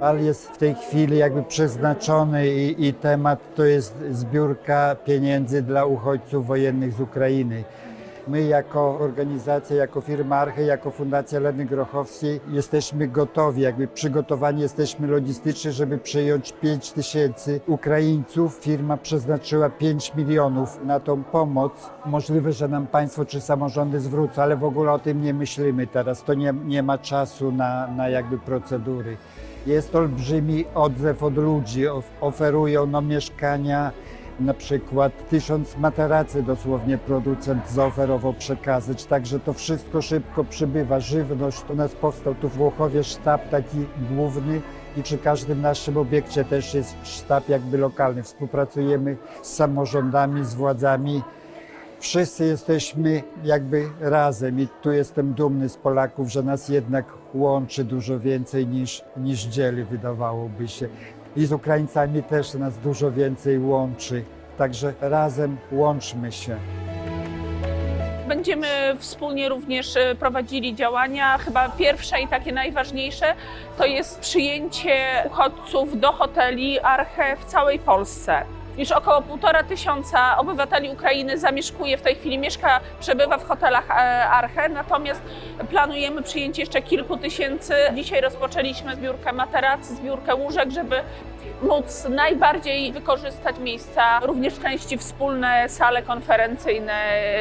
Ale jest w tej chwili jakby przeznaczony i, i temat to jest zbiórka pieniędzy dla uchodźców wojennych z Ukrainy. My jako organizacja, jako firma Arche, jako Fundacja Leny Grochowskiej jesteśmy gotowi, jakby przygotowani jesteśmy logistycznie, żeby przyjąć 5 tysięcy Ukraińców. Firma przeznaczyła 5 milionów na tą pomoc. Możliwe, że nam państwo czy samorządy zwrócą, ale w ogóle o tym nie myślimy teraz. To nie, nie ma czasu na, na jakby procedury. Jest olbrzymi odzew od ludzi, of- oferują no, mieszkania, na przykład tysiąc materacy dosłownie producent zaoferował przekazać, także to wszystko szybko przybywa. Żywność, u nas powstał tu w Włochowie sztab taki główny i przy każdym naszym obiekcie też jest sztab jakby lokalny. Współpracujemy z samorządami, z władzami. Wszyscy jesteśmy jakby razem i tu jestem dumny z Polaków, że nas jednak łączy dużo więcej niż, niż dzieli, wydawałoby się. I z Ukraińcami też nas dużo więcej łączy. Także razem łączmy się. Będziemy wspólnie również e, prowadzili działania. Chyba pierwsze i takie najważniejsze to jest przyjęcie uchodźców do hoteli Arche w całej Polsce. Już około półtora tysiąca obywateli Ukrainy zamieszkuje w tej chwili, mieszka, przebywa w hotelach e, Arche, natomiast planujemy przyjęcie jeszcze kilku tysięcy. Dzisiaj rozpoczęliśmy zbiórkę materacy, zbiórkę łóżek, żeby móc najbardziej wykorzystać miejsca, również części wspólne, sale konferencyjne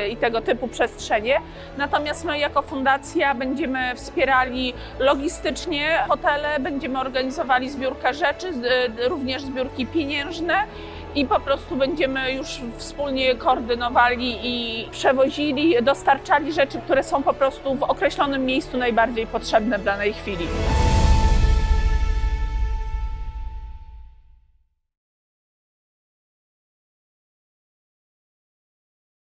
i tego typu przestrzenie. Natomiast my jako fundacja będziemy wspierali logistycznie hotele, będziemy organizowali zbiórkę rzeczy, z- również zbiórki pieniężne i po prostu będziemy już wspólnie koordynowali i przewozili, dostarczali rzeczy, które są po prostu w określonym miejscu najbardziej potrzebne w danej chwili.